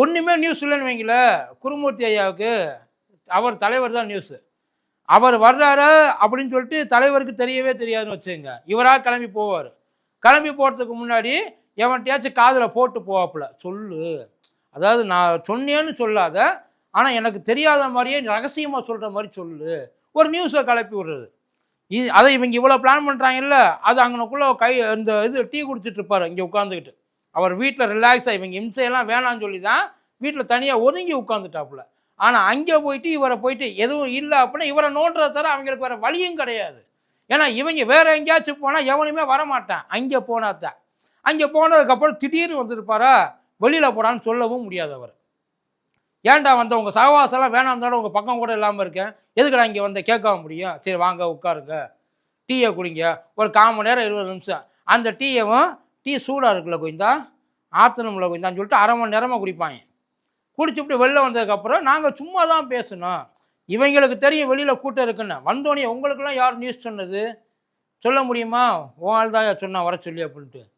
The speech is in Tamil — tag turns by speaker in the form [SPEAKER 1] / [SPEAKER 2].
[SPEAKER 1] ஒன்றுமே நியூஸ் இல்லைன்னு வைங்கள குருமூர்த்தி ஐயாவுக்கு அவர் தலைவர் தான் நியூஸு அவர் வர்றாரு அப்படின்னு சொல்லிட்டு தலைவருக்கு தெரியவே தெரியாதுன்னு வச்சுங்க இவராக கிளம்பி போவார். கிளம்பி போகிறதுக்கு முன்னாடி எவன்கிட்டயாச்சும் காதில் போட்டு போவாப்புல. சொல்லு. அதாவது நான் சொன்னேன்னு சொல்லாத ஆனால் எனக்கு தெரியாத மாதிரியே ரகசியமாக சொல்கிற மாதிரி சொல்லு. ஒரு நியூஸை கிளப்பி விடுறது. இது அதை இவங்க இவ்வளோ பிளான் பண்ணுறாங்கல்ல அது அங்கனக்குள்ளே கை இந்த இது டீ குடிச்சிட்டு இங்கே உட்காந்துக்கிட்டு அவர் வீட்டில் ரிலாக்ஸ் ஆகி இவங்க இம்சையெல்லாம் வேணாம்னு சொல்லி தான் வீட்டில் தனியாக ஒதுங்கி உட்காந்துட்டாப்புல ஆனால் அங்கே போயிட்டு இவரை போயிட்டு எதுவும் இல்லை அப்படின்னா இவரை நோண்டுறத தவிர அவங்களுக்கு வேறு வழியும் கிடையாது. ஏன்னா இவங்க வேறு எங்கேயாச்சும் போனால் எவனுமே வரமாட்டான். அங்கே போனாதான் அங்கே போனதுக்கப்புறம் திடீர்னு வந்துருப்பாரா? வெளியில் போடான்னு சொல்லவும் முடியாது அவர். ஏன்டா வந்த? உங்கள் சகவாசெல்லாம் வேணாம் தானே உங்கள் பக்கம் கூட இல்லாமல் இருக்கேன் எதுக்கடா இங்கே வந்த கேட்க முடியும்? சரி வாங்க உட்காருங்க. டீயை குடிங்க. ஒரு கால் மணி நேரம் இருபது நிமிஷம். அந்த டீயவும் டீ சூடாக இருக்குல்ல கொஞ்சா ஆத்தனமில் கொஞ்சான்னு சொல்லிட்டு அரை மணி நேரமாக குடிப்பாங்க. குடிச்சுட்டு வெளில வந்ததுக்கப்புறம் நாங்கள் சும்மா தான் பேசணும் இவங்களுக்கு தெரியும் வெளியில் கூட்டம் இருக்குன்னு. வந்தோடனே உங்களுக்கெல்லாம் யார் நியூஸ் சொன்னது? சொல்ல முடியுமா? உன் ஆள் தான் சொன்னான் வர சொல்லி அப்படின்ட்டு.